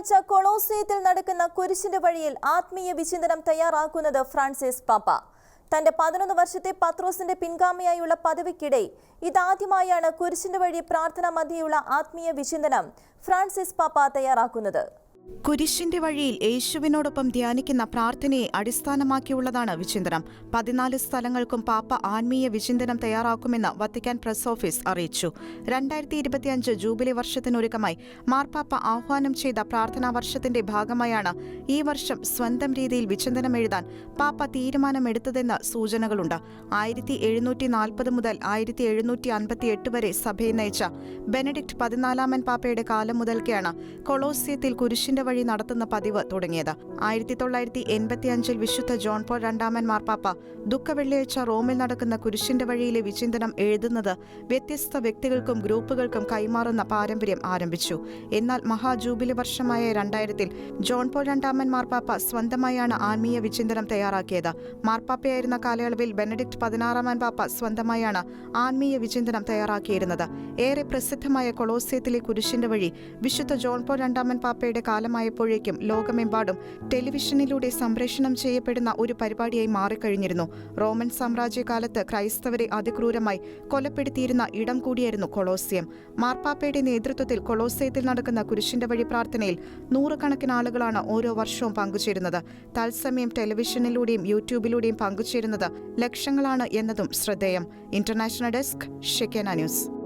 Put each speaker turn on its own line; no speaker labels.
ഞായറാഴ്ച കൊളോസിയത്തിൽ നടക്കുന്ന കുരിശിന്റെ വഴിയിൽ ആത്മീയ വിചിന്തനം തയ്യാറാക്കുന്നത് ഫ്രാൻസിസ് പാപ്പ. തന്റെ പതിനൊന്ന് വർഷത്തെ പത്രോസിന്റെ പിൻഗാമിയായുള്ള പദവിക്കിടെ ഇതാദ്യമായാണ് കുരിശിന്റെ വഴി പ്രാർത്ഥന മധ്യയുള്ള ആത്മീയ വിചിന്തനം ഫ്രാൻസിസ് പാപ്പ തയ്യാറാക്കുന്നത്.
കുരിശിന്റെ വഴിയിൽ യേശുവിനോടൊപ്പം ധ്യാനിക്കുന്ന പ്രാർത്ഥനയെ അടിസ്ഥാനമാക്കിയുള്ളതാണ് വിചിന്തനം. പതിനാല് സ്ഥലങ്ങൾക്കും പാപ്പ ആത്മീയ വിചിന്തനം തയ്യാറാക്കുമെന്ന് വത്തിക്കാൻ പ്രസ് ഓഫീസ് അറിയിച്ചു. രണ്ടായിരത്തി ഇരുപത്തിയഞ്ച് ജൂബിലി വർഷത്തിനൊരുക്കമായി മാർപ്പാപ്പ ആഹ്വാനം ചെയ്ത പ്രാർത്ഥനാ വർഷത്തിന്റെ ഭാഗമായാണ് ഈ വർഷം സ്വന്തം രീതിയിൽ വിചിന്തനം എഴുതാൻ പാപ്പ തീരുമാനമെടുത്തതെന്ന് സൂചനകളുണ്ട്. ആയിരത്തി എഴുന്നൂറ്റി നാൽപ്പത് മുതൽ ആയിരത്തി എഴുന്നൂറ്റി അൻപത്തി എട്ട് വരെ സഭയെ നയിച്ച ബെനഡിക്ട് പതിനാലാമൻ പാപ്പയുടെ കാലം മുതൽക്കെയാണ് കൊളോസിയത്തിൽ കുരിശിന്റെ വഴി നടത്തുന്ന പതിവ് തുടങ്ങിയത്. ആയിരത്തി തൊള്ളായിരത്തി എൺപത്തിയഞ്ചിൽ വിശുദ്ധ ജോൺ പോൾ രണ്ടാമൻ മാർപ്പാപ്പ ദുഃഖവെള്ളിയാഴ്ച റോമിൽ നടക്കുന്ന കുരിശിന്റെ വഴിയിലെ വിചിന്തനം എഴുതുന്നത് വ്യത്യസ്ത വ്യക്തികൾക്കും ഗ്രൂപ്പുകൾക്കും കൈമാറുന്ന പാരമ്പര്യം ആരംഭിച്ചു. എന്നാൽ മഹാജൂബിലി വർഷമായ രണ്ടായിരത്തിൽ ജോൺ പോൾ രണ്ടാമൻ മാർപ്പാപ്പ സ്വന്തമായാണ് ആത്മീയ വിചിന്തനം തയ്യാറാക്കിയത്. മാർപ്പാപ്പയായിരുന്ന കാലയളവിൽ ബെനഡിക്ട് പതിനാറാമൻ പാപ്പ സ്വന്തമായാണ് ആത്മീയ വിചിന്തനം തയ്യാറാക്കിയിരുന്നത്. ഏറെ പ്രസിദ്ധമായ കൊളോസിയത്തിലെ കുരിശിന്റെ വഴി വിശുദ്ധ ജോൺ പോൾ രണ്ടാമൻ പാപ്പയുടെ കാലമായപ്പോഴേക്കും ലോകമെമ്പാടും ടെലിവിഷനിലൂടെ സംപ്രേഷണം ചെയ്യപ്പെടുന്ന ഒരു പരിപാടിയായി മാറിക്കഴിഞ്ഞിരുന്നു. റോമൻ സാമ്രാജ്യകാലത്ത് ക്രൈസ്തവരെ അതിക്രൂരമായി കൊലപ്പെടുത്തിയിരുന്ന ഇടം കൂടിയായിരുന്നു കൊളോസിയം. മാർപ്പാപ്പയുടെ നേതൃത്വത്തിൽ കൊളോസിയത്തിൽ നടക്കുന്ന കുരിശിന്റെ വഴി പ്രാർത്ഥനയിൽ നൂറുകണക്കിന് ആളുകളാണ് ഓരോ വർഷവും പങ്കുചേരുന്നത്. തത്സമയം ടെലിവിഷനിലൂടെയും യൂട്യൂബിലൂടെയും പങ്കുചേരുന്നത് ലക്ഷങ്ങളാണ് എന്നതും ശ്രദ്ധേയം. International desk Shekinah news.